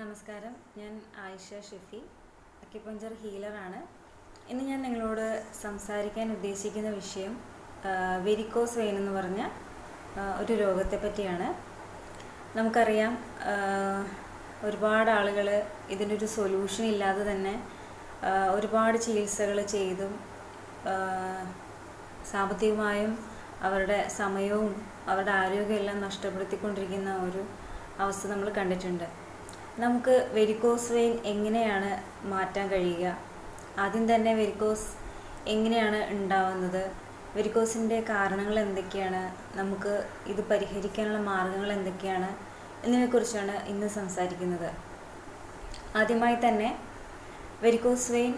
നമസ്കാരം. ഞാൻ ആയിഷ ഷെഫി അക്യുപഞ്ചർ ഹീലറാണ്. ഇന്ന് ഞാൻ നിങ്ങളോട് സംസാരിക്കാൻ ഉദ്ദേശിക്കുന്ന വിഷയം വെരിക്കോസ് വെയിൻ എന്ന് പറഞ്ഞ ഒരു രോഗത്തെ പറ്റിയാണ്. നമുക്കറിയാം ഒരുപാട് ആളുകൾ ഇതിനൊരു സൊല്യൂഷൻ ഇല്ലാതെ തന്നെ ഒരുപാട് ചികിത്സകൾ ചെയ്തും സാമ്പത്തികമായും അവരുടെ സമയവും അവരുടെ ആരോഗ്യമെല്ലാം നഷ്ടപ്പെടുത്തിക്കൊണ്ടിരിക്കുന്ന ഒരു അവസ്ഥ നമ്മൾ കണ്ടിട്ടുണ്ട്. നമുക്ക് വെരിക്കോസ് വെയിൻ എങ്ങനെയാണ് മാറ്റാൻ കഴിയുക? ആദ്യം തന്നെ വെരിക്കോസ് എങ്ങനെയാണ് ഉണ്ടാവുന്നത്? വെരിക്കോസിന്റെ കാരണങ്ങൾ എന്തൊക്കെയാണ്? നമുക്ക് ഇത് പരിഹരിക്കാനുള്ള മാർഗങ്ങൾ എന്തൊക്കെയാണ്? എന്നിവയെക്കുറിച്ചാണ് ഇന്ന് സംസാരിക്കുന്നത്. ആദ്യമായി തന്നെ വെരിക്കോസ് വെയിൻ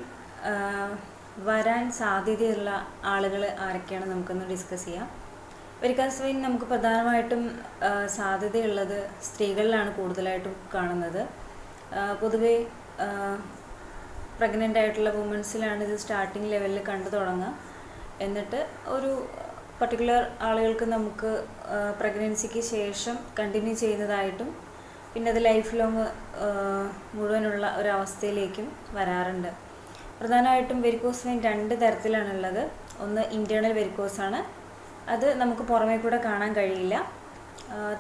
വരാൻ സാധ്യതയുള്ള ആളുകൾ ആരൊക്കെയാണ് നമുക്കൊന്ന് ഡിസ്കസ് ചെയ്യാം. വെരിക്കോസ് സ്വയം നമുക്ക് പ്രധാനമായിട്ടും സാധ്യതയുള്ളത് സ്ത്രീകളിലാണ് കൂടുതലായിട്ടും കാണുന്നത്. പൊതുവെ പ്രഗ്നന്റ് ആയിട്ടുള്ള വുമൻസിലാണ് ഇത് സ്റ്റാർട്ടിങ് ലെവലിൽ കണ്ടു തുടങ്ങുക. എന്നിട്ട് ഒരു പർട്ടിക്കുലർ ആളുകൾക്ക് നമുക്ക് പ്രഗ്നൻസിക്ക് ശേഷം കണ്ടിന്യൂ ചെയ്യുന്നതായിട്ടും പിന്നെ അത് ലൈഫ് ലോങ് മുഴുവനുള്ള ഒരു അവസ്ഥയിലേക്കും വരാറുണ്ട്. പ്രധാനമായിട്ടും വെരിക്കോസ് വെയിൻ രണ്ട് തരത്തിലാണുള്ളത്. ഒന്ന് ഇന്റേർണൽ വെരിക്കോസാണ് അത് നമുക്ക് പുറമേ കൂടെ കാണാൻ കഴിയില്ല.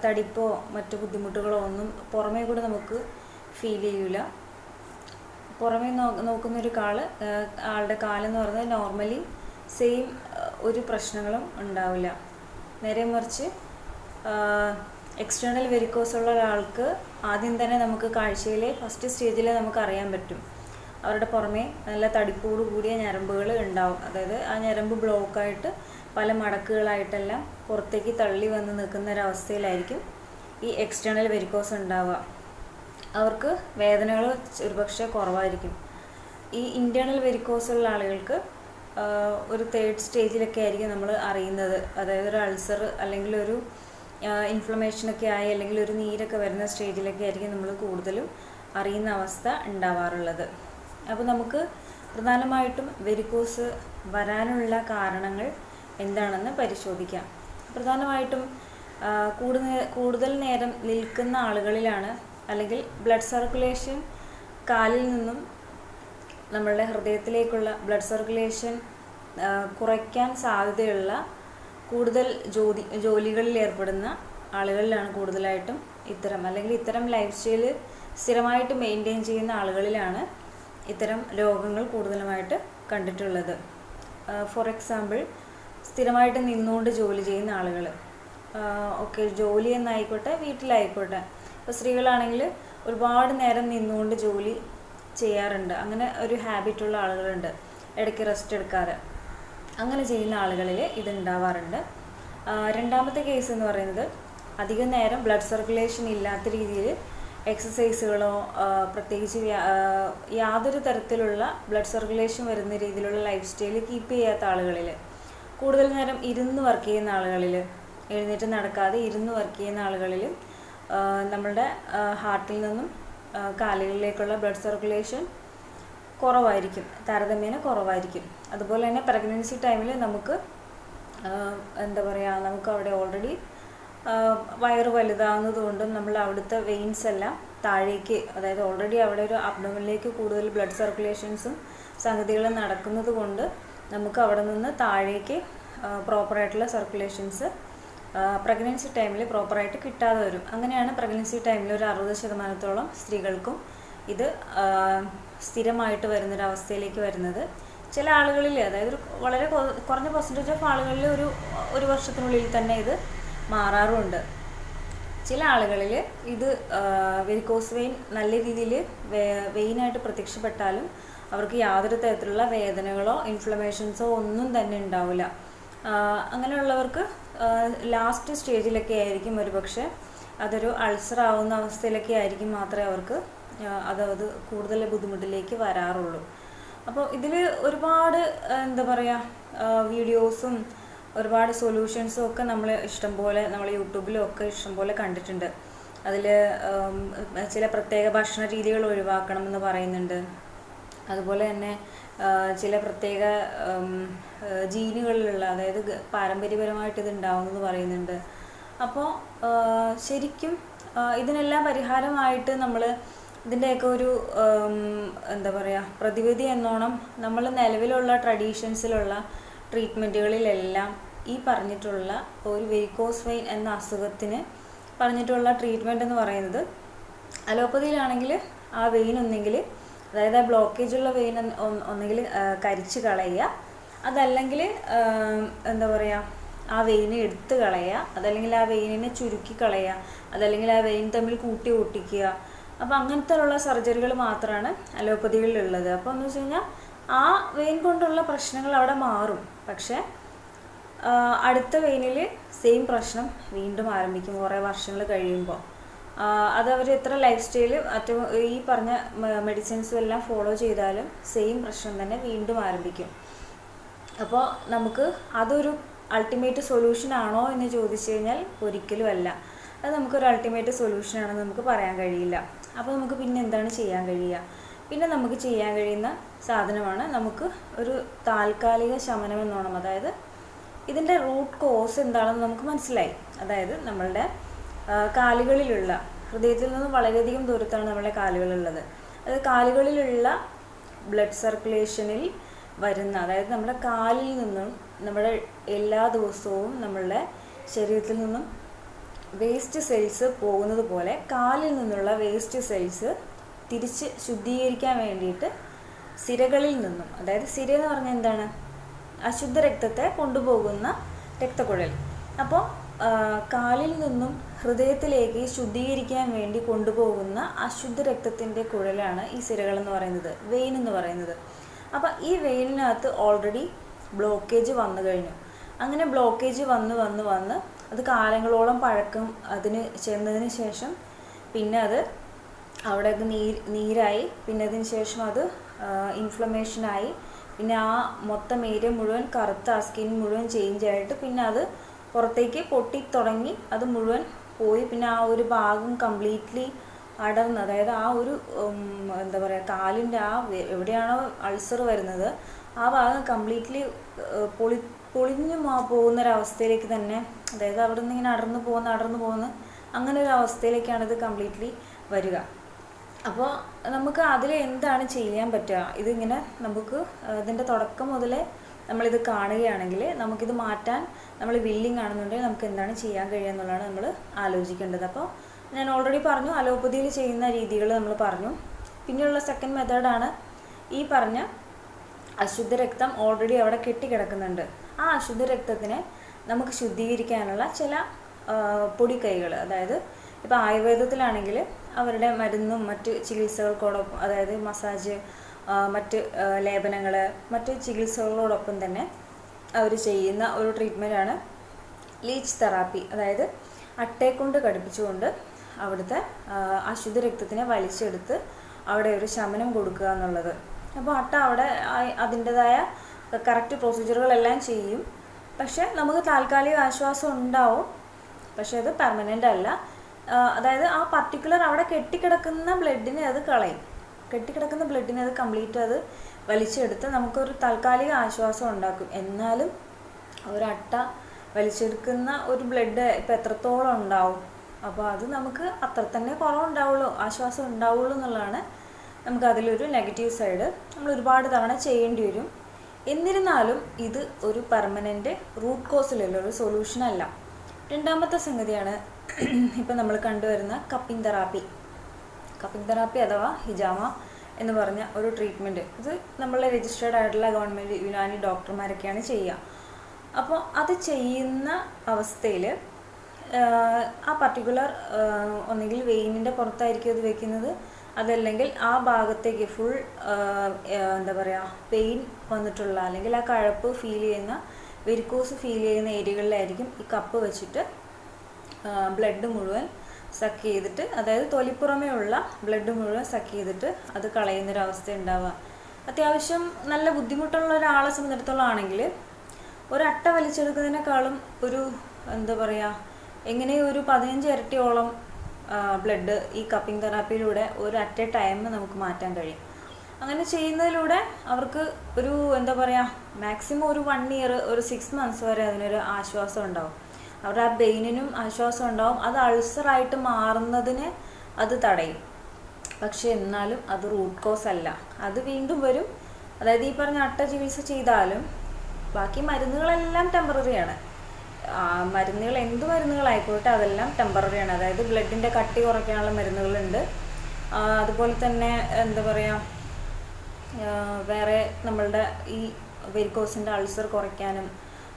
തടിപ്പോ മറ്റു ബുദ്ധിമുട്ടുകളോ ഒന്നും പുറമേ കൂടെ നമുക്ക് ഫീൽ ചെയ്യൂല. പുറമേ നോ നോക്കുന്ന ഒരു കാൾ ആളുടെ കാലെന്ന് പറയുന്നത് നോർമലി സെയിം ഒരു പ്രശ്നങ്ങളും ഉണ്ടാവില്ല. നേരെ മറിച്ച് എക്സ്റ്റേണൽ വെരിക്കോസ് ഉള്ള ഒരാൾക്ക് ആദ്യം തന്നെ നമുക്ക് കാഴ്ചയിലെ ഫസ്റ്റ് സ്റ്റേജിൽ നമുക്ക് അറിയാൻ പറ്റും. അവരുടെ പുറമേ നല്ല തടിപ്പോട് കൂടിയ ഞരമ്പുകൾ ഉണ്ടാവും. അതായത് ആ ഞരമ്പ് ബ്ലോക്കായിട്ട് പല മടക്കുകളായിട്ടെല്ലാം പുറത്തേക്ക് തള്ളി വന്ന് നിൽക്കുന്ന ഒരവസ്ഥയിലായിരിക്കും ഈ എക്സ്റ്റേണൽ വെരിക്കോസ് ഉണ്ടാവുക. അവർക്ക് വേദനകൾ ഒരുപക്ഷെ കുറവായിരിക്കും. ഈ ഇന്റേർണൽ വെരിക്കോസ് ഉള്ള ആളുകൾക്ക് ഒരു തേർഡ് സ്റ്റേജിലൊക്കെ ആയിരിക്കും നമ്മൾ അറിയുന്നത്. അതായത് ഒരു അൾസർ അല്ലെങ്കിൽ ഒരു ഇൻഫ്ലമേഷനൊക്കെ ആയി അല്ലെങ്കിൽ ഒരു നീരൊക്കെ വരുന്ന സ്റ്റേജിലൊക്കെ ആയിരിക്കും നമ്മൾ കൂടുതലും അറിയുന്ന അവസ്ഥ ഉണ്ടാവാറുള്ളത്. അപ്പോൾ നമുക്ക് പ്രധാനമായിട്ടും വെരിക്കോസ് വരാനുള്ള കാരണങ്ങൾ എന്താണെന്ന് പരിശോധിക്കാം. പ്രധാനമായിട്ടും കൂടുതൽ കൂടുതൽ നേരം നിൽക്കുന്ന ആളുകളിലാണ് അല്ലെങ്കിൽ ബ്ലഡ് സർക്കുലേഷൻ കാലിൽ നിന്നും നമ്മളുടെ ഹൃദയത്തിലേക്കുള്ള ബ്ലഡ് സർക്കുലേഷൻ കുറയ്ക്കാൻ സാധ്യതയുള്ള കൂടുതൽ ജോലി ജോലികളിൽ ഏർപ്പെടുന്ന ആളുകളിലാണ് കൂടുതലായിട്ടും ഇത്തരം അല്ലെങ്കിൽ ഇത്തരം ലൈഫ് സ്റ്റൈൽ സ്ഥിരമായിട്ട് മെയിന്റെയിൻ ചെയ്യുന്ന ആളുകളിലാണ് ഇത്തരം രോഗങ്ങൾ കൂടുതലുമായിട്ട് കണ്ടിട്ടുള്ളത്. ഫോർ എക്സാമ്പിൾ സ്ഥിരമായിട്ട് നിന്നുകൊണ്ട് ജോലി ചെയ്യുന്ന ആളുകൾ ഓക്കെ ജോലി എന്നായിക്കോട്ടെ വീട്ടിലായിക്കോട്ടെ. ഇപ്പോൾ സ്ത്രീകളാണെങ്കിൽ ഒരുപാട് നേരം നിന്നുകൊണ്ട് ജോലി ചെയ്യാറുണ്ട്. അങ്ങനെ ഒരു ഹാബിറ്റുള്ള ആളുകളുണ്ട്. ഇടയ്ക്ക് റെസ്റ്റ് എടുക്കാതെ അങ്ങനെ ചെയ്യുന്ന ആളുകളിൽ ഇതുണ്ടാവാറുണ്ട്. രണ്ടാമത്തെ കേസ് എന്ന് പറയുന്നത് അധികം നേരം ബ്ലഡ് സർക്കുലേഷൻ ഇല്ലാത്ത രീതിയിൽ എക്സസൈസുകളോ പ്രത്യേകിച്ച് യാതൊരു തരത്തിലുള്ള ബ്ലഡ് സർക്കുലേഷൻ വരുന്ന രീതിയിലുള്ള ലൈഫ് സ്റ്റൈൽ കീപ്പ് ചെയ്യാത്ത ആളുകളിൽ കൂടുതൽ നേരം ഇരുന്ന് വർക്ക് ചെയ്യുന്ന ആളുകളിൽ എഴുന്നേറ്റ് നടക്കാതെ ഇരുന്ന് വർക്ക് ചെയ്യുന്ന ആളുകളിൽ നമ്മളുടെ ഹാർട്ടിൽ നിന്നും കാലുകളിലേക്കുള്ള ബ്ലഡ് സർക്കുലേഷൻ കുറവായിരിക്കും. താരതമ്യേന കുറവായിരിക്കും. അതുപോലെ തന്നെ പ്രഗ്നൻസി ടൈമിൽ നമുക്ക് എന്താ പറയുക നമുക്ക് അവിടെ ഓൾറെഡി വയറ് വലുതാകുന്നതുകൊണ്ടും നമ്മൾ അവിടുത്തെ വെയിൻസ് എല്ലാം താഴേക്ക് അതായത് ഓൾറെഡി അവിടെ ഒരു അബ്ഡോമിനിലേക്ക് കൂടുതൽ ബ്ലഡ് സർക്കുലേഷൻസും സംഗതികളും നടക്കുന്നത് കൊണ്ട് നമുക്ക് അവിടെ നിന്ന് താഴേക്ക് പ്രോപ്പറായിട്ടുള്ള സർക്കുലേഷൻസ് പ്രഗ്നൻസി ടൈമിൽ പ്രോപ്പറായിട്ട് കിട്ടാതെ വരും. അങ്ങനെയാണ് പ്രഗ്നൻസി ടൈമിൽ ഒരു അറുപത് ശതമാനത്തോളം സ്ത്രീകൾക്കും ഇത് സ്ഥിരമായിട്ട് വരുന്നൊരവസ്ഥയിലേക്ക് വരുന്നത്. ചില ആളുകളിൽ അതായത് വളരെ കുറഞ്ഞ പെർസെന്റേജ് ഓഫ് ആളുകളിൽ ഒരു ഒരു വർഷത്തിനുള്ളിൽ തന്നെ ഇത് മാറാറുമുണ്ട്. ചില ആളുകളിൽ ഇത് വെരിക്കോസ് വെയിൻ നല്ല രീതിയിൽ വെയിനായിട്ട് പ്രത്യക്ഷപ്പെട്ടാലും അവർക്ക് യാതൊരു തരത്തിലുള്ള വേദനകളോ ഇൻഫ്ലമേഷൻസോ ഒന്നും തന്നെ ഉണ്ടാവില്ല. അങ്ങനെയുള്ളവർക്ക് ലാസ്റ്റ് സ്റ്റേജിലൊക്കെ ആയിരിക്കും ഒരുപക്ഷെ അതൊരു അൾസർ ആവുന്ന അവസ്ഥയിലൊക്കെ ആയിരിക്കും മാത്രമേ അവർക്ക് അതായത് അത് അത് കൂടുതൽ ബുദ്ധിമുട്ടിലേക്ക് വരാറുള്ളൂ. അപ്പോൾ ഇതിൽ ഒരുപാട് എന്താ പറയുക വീഡിയോസും ഒരുപാട് സൊല്യൂഷൻസും ഒക്കെ നമ്മൾ ഇഷ്ടംപോലെ നമ്മൾ യൂട്യൂബിലും ഒക്കെ ഇഷ്ടംപോലെ കണ്ടിട്ടുണ്ട്. അതിൽ ചില പ്രത്യേക ഭക്ഷണ രീതികൾ ഒഴിവാക്കണമെന്ന് പറയുന്നുണ്ട്. അതുപോലെ തന്നെ ചില പ്രത്യേക ജീനുകളിലുള്ള അതായത് പാരമ്പര്യപരമായിട്ട് ഇത് ഉണ്ടാവുമെന്ന് പറയുന്നുണ്ട്. അപ്പോൾ ശരിക്കും ഇതിനെല്ലാം പരിഹാരമായിട്ട് നമ്മൾ ഇതിന്റെയൊക്കെ ഒരു എന്താ പറയുക പ്രതിവിധി എന്നോണം നമ്മൾ നിലവിലുള്ള ട്രഡീഷൻസിലുള്ള ട്രീറ്റ്മെന്റുകളിലെല്ലാം ഈ പറഞ്ഞിട്ടുള്ള ഒരു വെരിക്കോസ് വെയിൻ എന്ന അസുഖത്തിന് പറഞ്ഞിട്ടുള്ള ട്രീറ്റ്മെന്റ് എന്ന് പറയുന്നത് അലോപ്പതിയിലാണെങ്കിൽ ആ വെയിൻ ഒന്നെങ്കിൽ അതായത് ആ ബ്ലോക്കേജ് ഉള്ള വെയിൻ ഒന്നെങ്കിൽ കരിച്ച് കളയുക. അതല്ലെങ്കിൽ എന്താ പറയുക ആ വെയിനെ എടുത്ത് കളയുക. അതല്ലെങ്കിൽ ആ വെയിനിനെ ചുരുക്കി കളയുക. അതല്ലെങ്കിൽ ആ വെയിൻ തമ്മിൽ കൂട്ടി ഒട്ടിക്കുക. അപ്പോൾ അങ്ങനത്തെ ഉള്ള സർജറികൾ മാത്രമാണ് അലോപ്പതികളിലുള്ളത്. അപ്പോൾ എന്ന് വെച്ച് കഴിഞ്ഞാൽ ആ വെയിൻ കൊണ്ടുള്ള പ്രശ്നങ്ങൾ അവിടെ മാറും. പക്ഷേ അടുത്ത വെയിനിൽ സെയിം പ്രശ്നം വീണ്ടും ആരംഭിക്കും. കുറേ വർഷങ്ങൾ കഴിയുമ്പോൾ. അത് അവർ എത്ര ലൈഫ് സ്റ്റൈൽ മറ്റു ഈ പറഞ്ഞ മെഡിസിൻസും എല്ലാം ഫോളോ ചെയ്താലും സെയിം പ്രശ്നം തന്നെ വീണ്ടും ആരംഭിക്കും. അപ്പോൾ നമുക്ക് അതൊരു അൾട്ടിമേറ്റ് സൊല്യൂഷൻ ആണോ എന്ന് ചോദിച്ചു കഴിഞ്ഞാൽ ഒരിക്കലും അല്ല. അത് നമുക്കൊരു അൾട്ടിമേറ്റ് സൊല്യൂഷൻ ആണെന്ന് നമുക്ക് പറയാൻ കഴിയില്ല. അപ്പോൾ നമുക്ക് പിന്നെ എന്താണ് ചെയ്യാൻ കഴിയുക? പിന്നെ നമുക്ക് ചെയ്യാൻ കഴിയുന്ന സാധനമാണ് നമുക്ക് ഒരു താൽക്കാലിക ശമനം എന്നോണം അതായത് ഇതിന്റെ റൂട്ട് കോസ് എന്താണെന്ന് നമുക്ക് മനസ്സിലായി. അതായത് നമ്മളുടെ കാലുകളിലുള്ള ഹൃദയത്തിൽ നിന്ന് വളരെയധികം ദൂരത്താണ് നമ്മളെ കാലുകളുള്ളത്. അത് കാലുകളിലുള്ള ബ്ലഡ് സർക്കുലേഷനിൽ വരുന്ന അതായത് നമ്മുടെ കാലിൽ നിന്നും നമ്മുടെ എല്ലാ ദിവസവും നമ്മളുടെ ശരീരത്തിൽ നിന്നും വേസ്റ്റ് സെൽസ് പോകുന്നത് പോലെ കാലിൽ നിന്നുള്ള വേസ്റ്റ് സെൽസ് തിരിച്ച് ശുദ്ധീകരിക്കാൻ വേണ്ടിയിട്ട് സിരകളിൽ നിന്നും അതായത് സിര എന്ന് പറഞ്ഞാൽ എന്താണ്? അശുദ്ധ രക്തത്തെ കൊണ്ടുപോകുന്ന രക്തക്കുഴൽ. അപ്പോൾ കാലിൽ നിന്നും ഹൃദയത്തിലേക്ക് ശുദ്ധീകരിക്കാൻ വേണ്ടി കൊണ്ടുപോകുന്ന അശുദ്ധ രക്തത്തിന്റെ കുഴലാണ് ഈ സിരകൾ എന്ന് പറയുന്നത് വെയിൻ എന്ന് പറയുന്നത്. അപ്പം ഈ വെയിനിനകത്ത് ഓൾറെഡി ബ്ലോക്കേജ് വന്നു കഴിഞ്ഞു. അങ്ങനെ ബ്ലോക്കേജ് വന്ന് വന്ന് വന്ന് അത് കാലങ്ങളോളം പഴക്കം അതിന് ചെന്നതിന് ശേഷം പിന്നെ അത് അവിടെ അത് നീര് നീരായി. പിന്നെ അതിന് ശേഷം അത് ഇൻഫ്ലമേഷനായി പിന്നെ ആ മൊത്തം ഏരിയ മുഴുവൻ കറുത്ത ആ സ്കിൻ മുഴുവൻ ചേഞ്ച് ആയിട്ട് പിന്നെ അത് പുറത്തേക്ക് പൊട്ടി തുടങ്ങി അത് മുഴുവൻ പോയി. പിന്നെ ആ ഒരു ഭാഗം കംപ്ലീറ്റ്ലി അടർന്ന് അതായത് ആ ഒരു എന്താ പറയുക കാലിന്റെ ആ എവിടെയാണോ അൾസർ വരുന്നത് ആ ഭാഗം കംപ്ലീറ്റ്ലി പൊളി പൊളിഞ്ഞു പോകുന്നൊരവസ്ഥയിലേക്ക് തന്നെ അതായത് അവിടെ നിന്ന് ഇങ്ങനെ അടർന്നു പോകുന്ന അടർന്നു പോകുന്ന അങ്ങനെ ഒരു അവസ്ഥയിലേക്കാണ് ഇത് കംപ്ലീറ്റ്ലി വരിക. അപ്പോൾ നമുക്ക് അതിൽ എന്താണ് ചെയ്യാൻ പറ്റുക? ഇതിങ്ങനെ നമുക്ക് ഇതിന്റെ തുടക്കം മുതലേ നമ്മളിത് കാണുകയാണെങ്കിൽ നമുക്കിത് മാറ്റാൻ നമ്മൾ വില്ലിങ് ആണെന്നുണ്ടെങ്കിൽ നമുക്ക് എന്താണ് ചെയ്യാൻ കഴിയുക എന്നുള്ളതാണ് നമ്മൾ ആലോചിക്കേണ്ടത്. അപ്പോൾ ഞാൻ ഓൾറെഡി പറഞ്ഞു അലോപ്പതിയിൽ ചെയ്യുന്ന രീതികൾ നമ്മൾ പറഞ്ഞു. പിന്നെയുള്ള സെക്കൻഡ് മെത്തേഡാണ് ഈ പറഞ്ഞ അശുദ്ധ രക്തം ഓൾറെഡി അവിടെ കെട്ടിക്കിടക്കുന്നുണ്ട്. ആ അശുദ്ധ രക്തത്തിനെ നമുക്ക് ശുദ്ധീകരിക്കാനുള്ള ചില പൊടി പൊടിക്കൈകൾ അതായത് ഇപ്പോൾ ആയുർവേദത്തിലാണെങ്കിൽ അവരുടെ മരുന്നും മറ്റ് ചികിത്സകൾക്കോടൊപ്പം അതായത് മസാജ് മറ്റ് ലേപനങ്ങൾ മറ്റ് ചികിത്സകളോടൊപ്പം തന്നെ അവർ ചെയ്യുന്ന ഒരു ട്രീറ്റ്മെന്റാണ് ലീച്ച് തെറാപ്പി അതായത് അട്ടയെക്കൊണ്ട് കടുപ്പിച്ചുകൊണ്ട് അവിടുത്തെ അശുദ്ധ രക്തത്തിനെ വലിച്ചെടുത്ത് അവിടെ ഒരു ശമനം കൊടുക്കുക എന്നുള്ളത്. അപ്പോൾ അട്ട അവിടെ അതിന്റെതായ കറക്റ്റ് പ്രൊസീജിയറുകളെല്ലാം ചെയ്യും. പക്ഷെ നമുക്ക് താൽക്കാലിക ആശ്വാസം ഉണ്ടാവും. പക്ഷെ അത് പെർമനന്റ് അല്ല. അതായത് ആ പർട്ടിക്കുലർ അവിടെ കെട്ടിക്കിടക്കുന്ന ബ്ലഡിനെ അത് കളയും. കെട്ടിക്കിടക്കുന്ന ബ്ലഡിനെ അത് കംപ്ലീറ്റ് അത് വലിച്ചെടുത്ത് നമുക്കൊരു താൽക്കാലിക ആശ്വാസം ഉണ്ടാക്കും. എന്നാലും ഒരട്ട വലിച്ചെടുക്കുന്ന ഒരു ബ്ലഡ് ഇപ്പം എത്രത്തോളം ഉണ്ടാവും? അപ്പോൾ അത് നമുക്ക് അത്ര തന്നെ കുറവുണ്ടാവുള്ളൂ ആശ്വാസം ഉണ്ടാവുള്ളൂ എന്നുള്ളതാണ് നമുക്ക് അതിലൊരു നെഗറ്റീവ് സൈഡ്. നമ്മൾ ഒരുപാട് തവണ ചെയ്യേണ്ടി വരും. എന്നിരുന്നാലും ഇത് ഒരു പെർമനന്റ് റൂട്ട് കോസിലുള്ള ഒരു സൊല്യൂഷൻ അല്ല. രണ്ടാമത്തെ സംഗതിയാണ് ഇപ്പം നമ്മൾ കണ്ടുവരുന്ന കപ്പിംഗ് തെറാപ്പി കപ്പിംഗ് തെറാപ്പി അഥവാ ഹിജാമ എന്ന് പറഞ്ഞ ഒരു ട്രീറ്റ്മെന്റ് ഇത് നമ്മളെ രജിസ്റ്റേർഡ് ആയിട്ടുള്ള ഗവൺമെന്റ് യുനാനി ഡോക്ടർമാരൊക്കെയാണ് ചെയ്യുക. അപ്പോൾ അത് ചെയ്യുന്ന അവസ്ഥയിൽ ആ പർട്ടിക്കുലർ ഒന്നുകിൽ വെയിനിന്റെ പുറത്തായിരിക്കും അത് വെക്കുന്നത് അതല്ലെങ്കിൽ ആ ഭാഗത്തേക്ക് ഫുൾ എന്താ പറയുക പെയിൻ വന്നിട്ടുള്ള അല്ലെങ്കിൽ ആ കഴപ്പ് ഫീൽ ചെയ്യുന്ന വെരിക്കോസ് ഫീൽ ചെയ്യുന്ന ഏരിയകളിലായിരിക്കും ഈ കപ്പ് വെച്ചിട്ട് ബ്ലഡ് മുഴുവൻ സക്ക് ചെയ്തിട്ട് അതായത് തൊലിപ്പുറമേ ഉള്ള ബ്ലഡ് മുഴുവൻ സക്ക് ചെയ്തിട്ട് അത് കളയുന്നൊരവസ്ഥ ഉണ്ടാവുക അത്യാവശ്യം നല്ല ബുദ്ധിമുട്ടുള്ള ഒരാളെ സംബന്ധിച്ചിടത്തോളം ആണെങ്കിൽ ഒരട്ട വലിച്ചെടുക്കുന്നതിനേക്കാളും ഒരു എന്താ പറയുക എങ്ങനെ ഒരു പതിനഞ്ച് ഇരട്ടിയോളം ബ്ലഡ് ഈ കപ്പിംഗ് തെറാപ്പിയിലൂടെ ഒരു അറ്റ് എ ടൈം നമുക്ക് മാറ്റാൻ കഴിയും. അങ്ങനെ ചെയ്യുന്നതിലൂടെ അവർക്ക് ഒരു എന്താ പറയുക മാക്സിമം ഒരു വൺ ഇയർ ഒരു സിക്സ് മന്ത്സ് വരെ അതിനൊരു ആശ്വാസം ഉണ്ടാവും. അവരുടെ ആ ബ്രെയിനിനും ആശ്വാസം ഉണ്ടാവും. അത് അൾസറായിട്ട് മാറുന്നതിന് അത് തടയും. പക്ഷെ എന്നാലും അത് റൂട്ട് കോസ് അല്ല. അത് വീണ്ടും വരും. അതായത് ഈ പറഞ്ഞ അട്ട ചികിത്സ ചെയ്താലും ബാക്കി മരുന്നുകളെല്ലാം ടെമ്പററിയാണ് മരുന്നുകൾ എന്ത് മരുന്നുകളായിക്കോട്ടെ അതെല്ലാം ടെമ്പററിയാണ് അതായത് ബ്ലഡിന്റെ കട്ടി കുറയ്ക്കാനുള്ള മരുന്നുകളുണ്ട്. അതുപോലെ തന്നെ എന്താ പറയുക വേറെ നമ്മളുടെ ഈ വെരിക്കോസിന്റെ അൾസർ കുറയ്ക്കാനും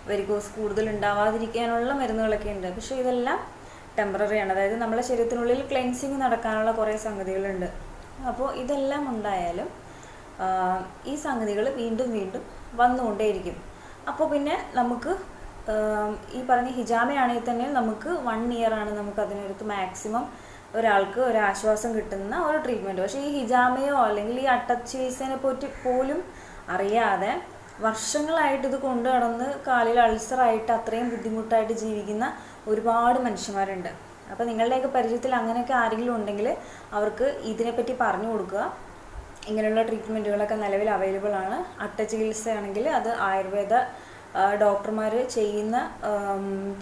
വെരിക്കോസ് കൂടുതൽ ഉണ്ടാവാതിരിക്കാനുള്ള മരുന്നുകളൊക്കെ ഉണ്ട്. പക്ഷേ ഇതെല്ലാം ടെമ്പററി ആണ്. അതായത് നമ്മുടെ ശരീരത്തിനുള്ളിൽ ക്ലെൻസിങ് നടക്കാനുള്ള കുറേ സംഗതികളുണ്ട്. അപ്പോൾ ഇതെല്ലാം ഉണ്ടായാലും ഈ സംഗതികൾ വീണ്ടും വീണ്ടും വന്നുകൊണ്ടേയിരിക്കും. അപ്പോൾ പിന്നെ നമുക്ക് ഈ പറഞ്ഞ ഹിജാമയാണെങ്കിൽ തന്നെ നമുക്ക് വൺ ഇയർ ആണ് നമുക്ക് അതിനടുത്ത് മാക്സിമം ഒരാൾക്ക് ഒരു ആശ്വാസം കിട്ടുന്ന ഒരു ട്രീറ്റ്മെന്റ് പക്ഷേ ഈ ഹിജാമയോ അല്ലെങ്കിൽ ഈ അട്ടച്ചികിത്സേനെ പറ്റി പോലും അറിയാതെ വർഷങ്ങളായിട്ട് ഇത് കൊണ്ടു നടന്ന് കാലിൽ അൾസറായിട്ട് അത്രയും ബുദ്ധിമുട്ടായിട്ട് ജീവിക്കുന്ന ഒരുപാട് മനുഷ്യന്മാരുണ്ട്. അപ്പോൾ നിങ്ങളുടെയൊക്കെ പരിചയത്തിൽ അങ്ങനെയൊക്കെ ആരെങ്കിലും ഉണ്ടെങ്കിൽ അവർക്ക് ഇതിനെപ്പറ്റി പറഞ്ഞു കൊടുക്കുക. ഇങ്ങനെയുള്ള ട്രീറ്റ്മെന്റുകളൊക്കെ നിലവിൽ അവൈലബിൾ ആണ്. അട്ട ചികിത്സയാണെങ്കിൽ അത് ആയുർവേദ ഡോക്ടർമാർ ചെയ്യുന്ന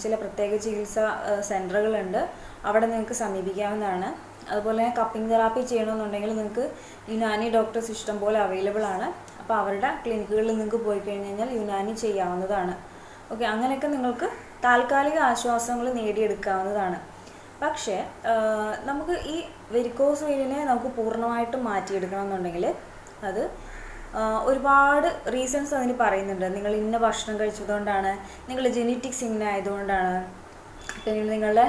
ചില പ്രത്യേക ചികിത്സാ സെന്ററുകളുണ്ട്. അവിടെ നിങ്ങൾക്ക് സമീപിക്കാവുന്നതാണ്. അതുപോലെ തന്നെ കപ്പിംഗ് തെറാപ്പി ചെയ്യണമെന്നുണ്ടെങ്കിൽ നിങ്ങൾക്ക് യുനാനി ഡോക്ടേഴ്സ് ഇഷ്ടം പോലെ അവൈലബിൾ ആണ്. അപ്പോൾ അവരുടെ ക്ലിനിക്കുകളിൽ നിങ്ങൾക്ക് പോയി കഴിഞ്ഞ് കഴിഞ്ഞാൽ യുനാനി ചെയ്യാവുന്നതാണ്. ഓക്കെ അങ്ങനെയൊക്കെ നിങ്ങൾക്ക് താൽക്കാലിക ആശ്വാസങ്ങൾ നേടിയെടുക്കാവുന്നതാണ്. പക്ഷേ നമുക്ക് ഈ വെരിക്കോസ് വെയിലിനെ നമുക്ക് പൂർണമായിട്ടും മാറ്റിയെടുക്കണം എന്നുണ്ടെങ്കിൽ അത് ഒരുപാട് റീസൺസ് അതിന് പറയുന്നുണ്ട്. നിങ്ങൾ ഇന്ന ഭക്ഷണം കഴിച്ചതുകൊണ്ടാണ് നിങ്ങൾ ജെനറ്റിക്സ് ഇങ്ങനെ ആയതുകൊണ്ടാണ് പിന്നെ നിങ്ങളുടെ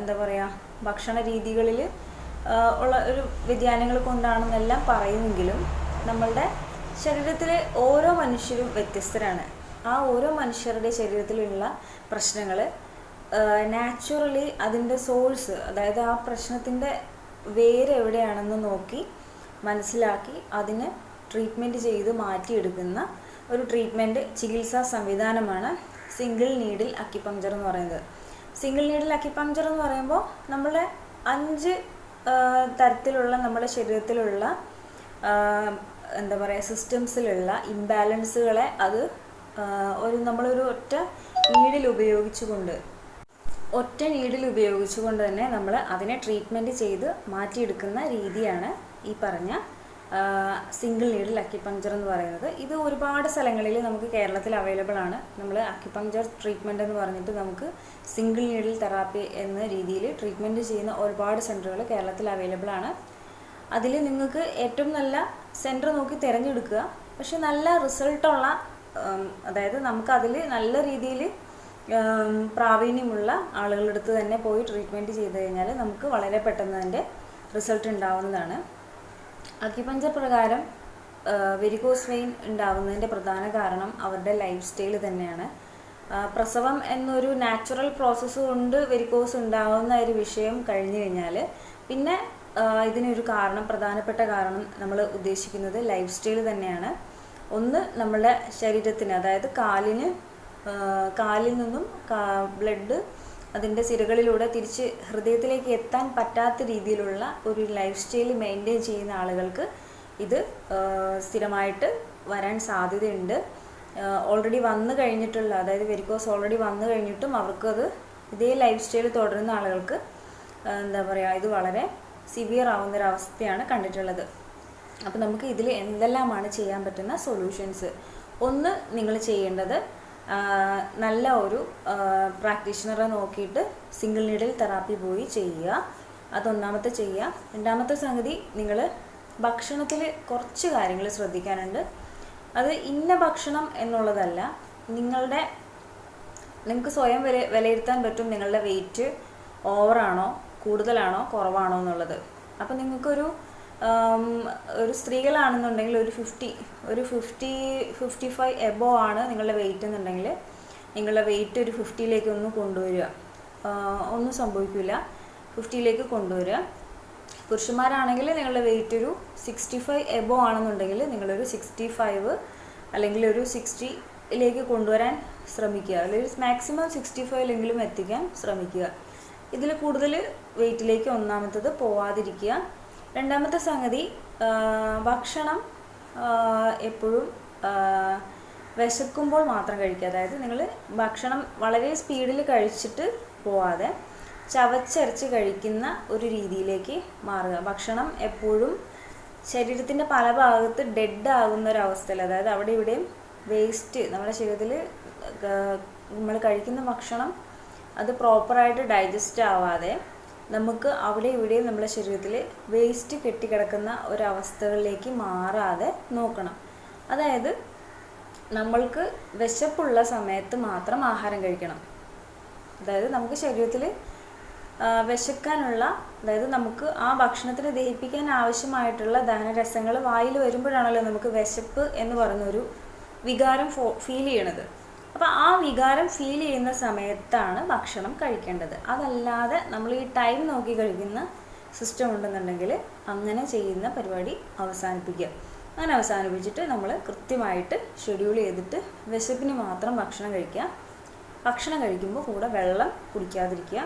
എന്താ പറയുക ഭക്ഷണ രീതികളിൽ ഉള്ള ഒരു വ്യതിയാനങ്ങൾ കൊണ്ടാണെന്നെല്ലാം പറയുമെങ്കിലും നമ്മളുടെ ശരീരത്തിലെ ഓരോ മനുഷ്യരും വ്യത്യസ്തരാണ്. ആ ഓരോ മനുഷ്യരുടെ ശരീരത്തിലുള്ള പ്രശ്നങ്ങൾ നാച്ചുറലി അതിന്റെ സോഴ്സ് അതായത് ആ പ്രശ്നത്തിന്റെ വേര് എവിടെയാണെന്ന് നോക്കി മനസ്സിലാക്കി അതിന് ട്രീറ്റ്മെന്റ് ചെയ്ത് മാറ്റിയെടുക്കുന്ന ഒരു ട്രീറ്റ്മെന്റ് ചികിത്സാ സംവിധാനമാണ് സിംഗിൾ നീഡിൽ അക്കിപ്പങ്ചർ എന്ന് പറയുന്നത്. സിംഗിൾ നീഡിൽ അക്കിപ്പങ്ചർ എന്ന് പറയുമ്പോൾ നമ്മളെ അഞ്ച് തരത്തിലുള്ള നമ്മുടെ ശരീരത്തിലുള്ള എന്താ പറയുക സിസ്റ്റംസിലുള്ള ഇംബാലൻസുകളെ അത് ഒരു നമ്മളൊരു ഒറ്റ നീഡിൽ ഉപയോഗിച്ചുകൊണ്ട് ഒറ്റ നീഡിൽ ഉപയോഗിച്ചുകൊണ്ട് തന്നെ നമ്മൾ അതിനെ ട്രീറ്റ്മെന്റ് ചെയ്ത് മാറ്റിയെടുക്കുന്ന രീതിയാണ് ഈ പറഞ്ഞ സിംഗിൾ നീഡിൽ അക്യുപങ്ചർ എന്ന് പറയുന്നത്. ഇത് ഒരുപാട് സ്ഥലങ്ങളിൽ നമുക്ക് കേരളത്തിൽ അവൈലബിൾ ആണ്. നമ്മൾ അക്യുപങ്ചർ ട്രീറ്റ്മെന്റ് എന്ന് പറഞ്ഞിട്ട് നമുക്ക് സിംഗിൾ നീഡിൽ തെറാപ്പി എന്ന രീതിയിൽ ട്രീറ്റ്മെന്റ് ചെയ്യുന്ന ഒരുപാട് സെന്ററുകൾ കേരളത്തിൽ അവൈലബിൾ ആണ്. അതിൽ നിങ്ങൾക്ക് ഏറ്റവും നല്ല സെന്റർ നോക്കി തിരഞ്ഞെടുക്കുക. പക്ഷെ നല്ല റിസൾട്ടുള്ള അതായത് നമുക്കതിൽ നല്ല രീതിയിൽ പ്രാവീണ്യമുള്ള ആളുകളുടെ അടുത്ത് തന്നെ പോയി ട്രീറ്റ്മെന്റ് ചെയ്ത് കഴിഞ്ഞാൽ നമുക്ക് വളരെ പെട്ടെന്ന് അതിന്റെ റിസൾട്ട് ഉണ്ടാവുന്നതാണ്. അക്യുപഞ്ചർ പ്രകാരം വെരിക്കോസ് വെയിൻ ഉണ്ടാവുന്നതിന്റെ പ്രധാന കാരണം അവരുടെ ലൈഫ് സ്റ്റൈൽ തന്നെയാണ് പ്രസവം എന്നൊരു നാച്ചുറൽ പ്രോസസ്സ് കൊണ്ട് വെരിക്കോസ് ഉണ്ടാവുന്ന ഒരു വിഷയം കഴിഞ്ഞു കഴിഞ്ഞാൽ പിന്നെ ഇതിനൊരു കാരണം പ്രധാനപ്പെട്ട കാരണം നമ്മൾ ഉദ്ദേശിക്കുന്നത് ലൈഫ് സ്റ്റൈൽ തന്നെയാണ്. ഒന്ന് നമ്മുടെ ശരീരത്തിന് അതായത് കാലിന് കാലിൽ നിന്നും ബ്ലഡ് അതിന്റെ സിരകളിലൂടെ തിരിച്ച് ഹൃദയത്തിലേക്ക് എത്താൻ പറ്റാത്ത രീതിയിലുള്ള ഒരു ലൈഫ് സ്റ്റൈൽ മെയിന്റെയിൻ ചെയ്യുന്ന ആളുകൾക്ക് ഇത് സ്ഥിരമായിട്ട് വരാൻ സാധ്യതയുണ്ട്. ഓൾറെഡി വന്നു കഴിഞ്ഞിട്ടുള്ള അതായത് വെരിക്കോസ് ഓൾറെഡി വന്നു കഴിഞ്ഞിട്ടും അവർക്കത് ഇതേ ലൈഫ് സ്റ്റൈൽ തുടരുന്ന ആളുകൾക്ക് എന്താ പറയുക ഇത് വളരെ സിവിയർ ആവുന്ന ഒരു അവസ്ഥയാണ് കണ്ടിട്ടുള്ളത്. അപ്പോൾ നമുക്ക് ഇതിൽ എന്തെല്ലാമാണ് ചെയ്യാൻ പറ്റുന്ന സൊല്യൂഷൻസ് ഒന്ന് നിങ്ങൾ ചെയ്യേണ്ടത് നല്ല ഒരു പ്രാക്ടീഷണറെ നോക്കിയിട്ട് സിംഗിൾ നീഡിൽ തെറാപ്പി പോയി ചെയ്യുക. അതൊന്നാമത്തെ ചെയ്യുക. രണ്ടാമത്തെ സംഗതി നിങ്ങൾ ഭക്ഷണത്തിൽ കുറച്ച് കാര്യങ്ങൾ ശ്രദ്ധിക്കാനുണ്ട്. അത് ഇന്ന ഭക്ഷണം എന്നുള്ളതല്ല നിങ്ങളുടെ നിങ്ങൾക്ക് സ്വയം വില വിലയിരുത്താൻ പറ്റും നിങ്ങളുടെ വെയിറ്റ് ഓവറാണോ കൂടുതലാണോ കുറവാണോ എന്നുള്ളത്. അപ്പം നിങ്ങൾക്കൊരു ഒരു സ്ത്രീകളാണെന്നുണ്ടെങ്കിൽ ഒരു ഫിഫ്റ്റി ഒരു ഫിഫ്റ്റി ഫിഫ്റ്റി ഫൈവ് എബോ ആണ് നിങ്ങളുടെ വെയിറ്റ് എന്നുണ്ടെങ്കിൽ നിങ്ങളുടെ വെയിറ്റ് ഒരു ഫിഫ്റ്റിയിലേക്ക് ഒന്ന് കൊണ്ടുവരിക. ഒന്നും സംഭവിക്കില്ല ഫിഫ്റ്റിയിലേക്ക് കൊണ്ടുവരിക. പുരുഷന്മാരാണെങ്കിൽ നിങ്ങളുടെ വെയിറ്റ് ഒരു സിക്സ്റ്റി ഫൈവ് എബോ ആണെന്നുണ്ടെങ്കിൽ നിങ്ങളൊരു സിക്സ്റ്റി ഫൈവ് അല്ലെങ്കിൽ ഒരു സിക്സ്റ്റിയിലേക്ക് കൊണ്ടുവരാൻ ശ്രമിക്കുക. അല്ലെങ്കിൽ മാക്സിമം സിക്സ്റ്റി ഫൈവിലെങ്കിലും എത്തിക്കാൻ ശ്രമിക്കുക. ഇതിൽ കൂടുതൽ വെയിറ്റിലേക്ക് ഒന്നാമത്തത് പോവാതിരിക്കുക. രണ്ടാമത്തെ സംഗതി ഭക്ഷണം എപ്പോഴും വിശക്കുമ്പോൾ മാത്രം കഴിക്കുക. അതായത് നിങ്ങൾ ഭക്ഷണം വളരെ സ്പീഡിൽ കഴിച്ചിട്ട് പോവാതെ ചവച്ചരച്ച് കഴിക്കുന്ന ഒരു രീതിയിലേക്ക് മാറുക. ഭക്ഷണം എപ്പോഴും ശരീരത്തിന്റെ പല ഭാഗത്ത് ഡെഡ് ആകുന്ന ഒരു അവസ്ഥയിൽ അതായത് അവിടെ ഇവിടെയും വേസ്റ്റ് നമ്മുടെ ശരീരത്തിൽ നമ്മൾ കഴിക്കുന്ന ഭക്ഷണം അത് പ്രോപ്പറായിട്ട് ഡൈജസ്റ്റ് ആവാതെ നമുക്ക് അവിടെ ഇവിടെയും നമ്മുടെ ശരീരത്തിൽ വേസ്റ്റ് കെട്ടിക്കിടക്കുന്ന ഒരവസ്ഥകളിലേക്ക് മാറാതെ നോക്കണം. അതായത് നമ്മൾക്ക് വിശപ്പുള്ള സമയത്ത് മാത്രം ആഹാരം കഴിക്കണം. അതായത് നമുക്ക് ശരീരത്തിൽ വിശക്കാനുള്ള അതായത് നമുക്ക് ആ ഭക്ഷണത്തിന് ദഹിപ്പിക്കാൻ ആവശ്യമായിട്ടുള്ള ദഹനരസങ്ങൾ വായിൽ വരുമ്പോഴാണല്ലോ നമുക്ക് വിശപ്പ് എന്ന് പറയുന്നൊരു വികാരം ഫീൽ ചെയ്യണത്. അപ്പോൾ ആ വികാരം ഫീൽ ചെയ്യുന്ന സമയത്താണ് ഭക്ഷണം കഴിക്കേണ്ടത്. അതല്ലാതെ നമ്മൾ ഈ ടൈം നോക്കി കഴിക്കുന്ന സിസ്റ്റം ഉണ്ടെന്നുണ്ടെങ്കിൽ അങ്ങനെ ചെയ്യുന്ന പരിപാടി അവസാനിപ്പിക്കുക. അങ്ങനെ അവസാനിപ്പിച്ചിട്ട് നമ്മൾ കൃത്യമായിട്ട് ഷെഡ്യൂൾ ചെയ്തിട്ട് വിശപ്പിന് മാത്രം ഭക്ഷണം കഴിക്കുക. ഭക്ഷണം കഴിക്കുമ്പോൾ കൂടെ വെള്ളം കുടിക്കാതിരിക്കുക.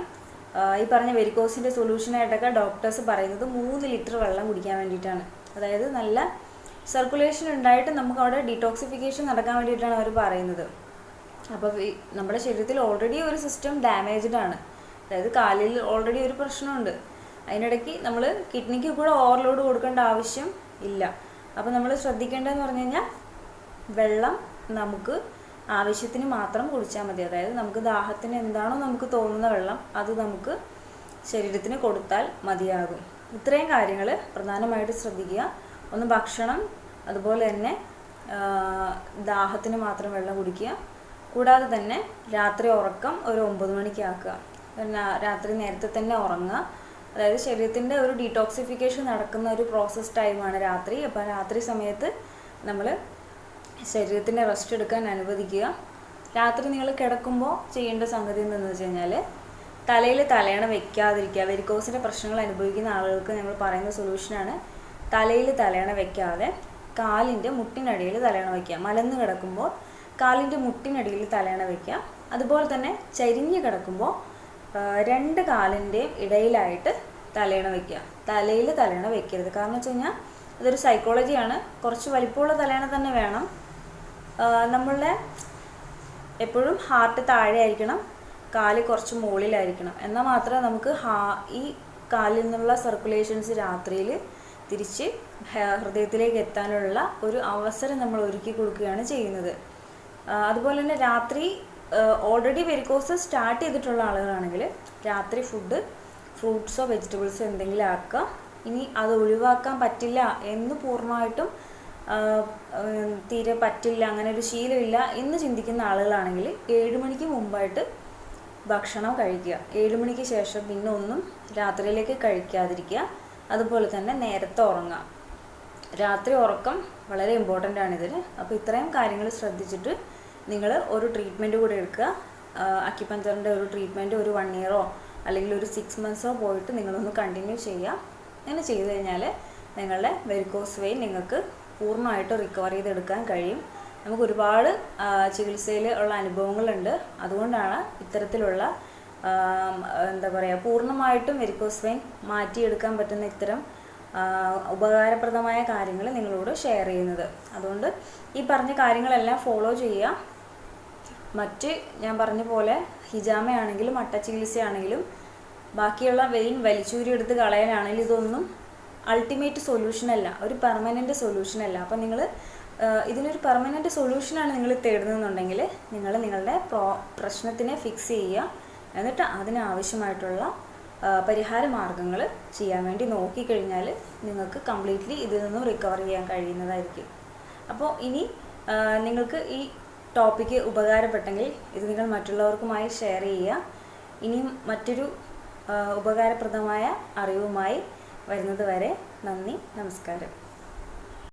ഈ പറഞ്ഞ വെരിക്കോസിന്റെ സൊല്യൂഷനായിട്ടൊക്കെ ഡോക്ടേഴ്സ് പറയുന്നത് മൂന്ന് ലിറ്റർ വെള്ളം കുടിക്കാൻ വേണ്ടിയിട്ടാണ്. അതായത് നല്ല സർക്കുലേഷൻ ഉണ്ടായിട്ട് നമുക്ക് അവിടെ ഡീടോക്സിഫിക്കേഷൻ നടക്കാൻ വേണ്ടിയിട്ടാണ് അവർ പറയുന്നത്. അപ്പോൾ നമ്മുടെ ശരീരത്തിൽ ഓൾറെഡി ഒരു സിസ്റ്റം ഡാമേജ്ഡ് ആണ്. അതായത് കാലിൽ ഓൾറെഡി ഒരു പ്രശ്നമുണ്ട്. അതിനിടയ്ക്ക് നമ്മൾ കിഡ്നിക്ക് കൂടെ ഓവർലോഡ് കൊടുക്കേണ്ട ആവശ്യം ഇല്ല. അപ്പോൾ നമ്മൾ ശ്രദ്ധിക്കേണ്ടതെന്ന് പറഞ്ഞു കഴിഞ്ഞാൽ വെള്ളം നമുക്ക് ആവശ്യത്തിന് മാത്രം കുടിച്ചാൽ മതി. അതായത് നമുക്ക് ദാഹത്തിന് എന്താണോ നമുക്ക് തോന്നുന്ന വെള്ളം അത് നമുക്ക് ശരീരത്തിന് കൊടുത്താൽ മതിയാകും. ഇത്രയും കാര്യങ്ങൾ പ്രധാനമായിട്ട് ശ്രദ്ധിക്കുക. ഒന്ന് ഭക്ഷണം അതുപോലെ തന്നെ ദാഹത്തിന് മാത്രം വെള്ളം കുടിക്കുക. കൂടാതെ തന്നെ രാത്രി ഉറക്കം ഒരു ഒമ്പത് മണിക്ക് ആക്കുക. രാത്രി നേരത്തെ തന്നെ ഉറങ്ങുക. അതായത് ശരീരത്തിന്റെ ഒരു ഡീടോക്സിഫിക്കേഷൻ നടക്കുന്ന ഒരു പ്രോസസ് ടൈമാണ് രാത്രി. അപ്പോൾ രാത്രി സമയത്ത് നമ്മൾ ശരീരത്തിന്റെ റെസ്റ്റ് എടുക്കാൻ അനുവദിക്കുക. രാത്രി നിങ്ങൾ കിടക്കുമ്പോൾ ചെയ്യേണ്ട സംഗതി എന്താണെന്ന് വെച്ച് കഴിഞ്ഞാൽ തലയിൽ തലയണ വെക്കാതിരിക്കുക. വെരിക്കോസിന്റെ പ്രശ്നങ്ങൾ അനുഭവിക്കുന്ന ആളുകൾക്ക് ഞങ്ങൾ പറയുന്ന സൊല്യൂഷനാണ് തലയിൽ തലയണ വെക്കാതെ കാലിന്റെ മുട്ടിനടിയിൽ തലയണ വയ്ക്കുക മലന്ന് കിടക്കുമ്പോൾ കാലിന്റെ മുട്ടിനടിയിൽ തലയണ വയ്ക്കുക അതുപോലെ തന്നെ ചരിഞ്ഞ് കിടക്കുമ്പോൾ രണ്ട് കാലിന്റെയും ഇടയിലായിട്ട് തലയണ വയ്ക്കുക തലയിൽ തലയണ വയ്ക്കരുത് കാരണം വെച്ച് കഴിഞ്ഞാൽ അതൊരു സൈക്കോളജിയാണ് കുറച്ച് വലിപ്പമുള്ള തലയണ തന്നെ വേണം. നമ്മളുടെ എപ്പോഴും ഹാർട്ട് താഴെ ആയിരിക്കണം കാൽ കുറച്ച് മുകളിലായിരിക്കണം. എന്നാൽ മാത്രമേ നമുക്ക് ഹാ ഈ കാലിൽ നിന്നുള്ള സർക്കുലേഷൻസ് രാത്രിയിൽ തിരിച്ച് ഹൃദയത്തിലേക്ക് എത്താനുള്ള ഒരു അവസരം നമ്മൾ ഒരുക്കി കൊടുക്കുകയാണ് ചെയ്യുന്നത്. അതുപോലെ തന്നെ രാത്രി ഓൾറെഡി വെരിക്കോസ് സ്റ്റാർട്ട് ചെയ്തിട്ടുള്ള ആളുകളാണെങ്കിൽ രാത്രി ഫുഡ് ഫ്രൂട്ട്സോ വെജിറ്റബിൾസോ എന്തെങ്കിലും ആക്കുക ഇനി അത് ഒഴിവാക്കാൻ പറ്റില്ല എന്ന് പൂർണമായിട്ടും തീരെ പറ്റില്ല അങ്ങനെ ഒരു ശീലമില്ല എന്ന് ചിന്തിക്കുന്ന ആളുകളാണെങ്കിൽ ഏഴ് മണിക്ക് മുമ്പായിട്ട് ഭക്ഷണം കഴിക്കുക. ഏഴ് മണിക്ക് ശേഷം പിന്നെ ഒന്നും രാത്രിയിലേക്ക് കഴിക്കാതിരിക്കുക. അതുപോലെ തന്നെ നേരത്തെ ഉറങ്ങുക. രാത്രി ഉറക്കം വളരെ ഇമ്പോർട്ടന്റ് ആണ് ഇതിന് അപ്പോൾ ഇത്രയും കാര്യങ്ങൾ ശ്രദ്ധിച്ചിട്ട് നിങ്ങൾ ഒരു ട്രീറ്റ്മെന്റ് കൂടെ എടുക്കുക. അക്കിപ്പഞ്ചറിന്റെ ഒരു ട്രീറ്റ്മെന്റ് ഒരു വൺ ഇയറോ അല്ലെങ്കിൽ ഒരു സിക്സ് മന്ത്സോ പോയിട്ട് നിങ്ങളൊന്ന് കണ്ടിന്യൂ ചെയ്യുക. അങ്ങനെ ചെയ്തു കഴിഞ്ഞാൽ നിങ്ങളുടെ വെരിക്കോസ് വെയിൻ നിങ്ങൾക്ക് പൂർണമായിട്ട് റിക്കവർ ചെയ്തെടുക്കാൻ കഴിയും. നമുക്ക് ഒരുപാട് ചികിത്സയിൽ ഉള്ള അനുഭവങ്ങളുണ്ട്. അതുകൊണ്ടാണ് ഇത്തരത്തിലുള്ള എന്താ പറയുക പൂർണമായിട്ടും വെരിക്കോസ് വെയിൻ മാറ്റിയെടുക്കാൻ പറ്റുന്ന ഇത്തരം ഉപകാരപ്രദമായ കാര്യങ്ങൾ നിങ്ങളോട് ഷെയർ ചെയ്യുന്നത്. അതുകൊണ്ട് ഈ പറഞ്ഞ കാര്യങ്ങളെല്ലാം ഫോളോ ചെയ്യുക. മറ്റ് ഞാൻ പറഞ്ഞ പോലെ ഹിജാമയാണെങ്കിലും അട്ട ചികിത്സയാണെങ്കിലും ബാക്കിയുള്ള വെയിൻ വലിച്ചൂരി എടുത്ത് കളയാനാണെങ്കിലും ഇതൊന്നും അൾട്ടിമേറ്റ് സൊല്യൂഷൻ അല്ല. ഒരു പെർമനന്റ് സൊല്യൂഷൻ അല്ല. അപ്പം നിങ്ങൾ ഇതിനൊരു പെർമനന്റ് സൊല്യൂഷനാണ് നിങ്ങൾ തേടുന്നതെന്നുണ്ടെങ്കിൽ നിങ്ങൾ നിങ്ങളുടെ പ്രോ പ്രശ്നത്തിനെ ഫിക്സ് ചെയ്യുക. എന്നിട്ട് അതിനാവശ്യമായിട്ടുള്ള പരിഹാര മാർഗങ്ങൾ ചെയ്യാൻ വേണ്ടി നോക്കിക്കഴിഞ്ഞാൽ നിങ്ങൾക്ക് കംപ്ലീറ്റ്ലി ഇതിൽ നിന്നും റിക്കവർ ചെയ്യാൻ കഴിയുന്നതായിരിക്കും. അപ്പോൾ ഇനി നിങ്ങൾക്ക് ഈ ടോപ്പിക്ക് ഉപകാരപ്പെട്ടെങ്കിൽ ഇത് നിങ്ങൾ മറ്റുള്ളവർക്കുമായി ഷെയർ ചെയ്യുക. ഇനിയും മറ്റൊരു ഉപകാരപ്രദമായ അറിവുമായി വരുന്നത് വരെ നന്ദി നമസ്കാരം.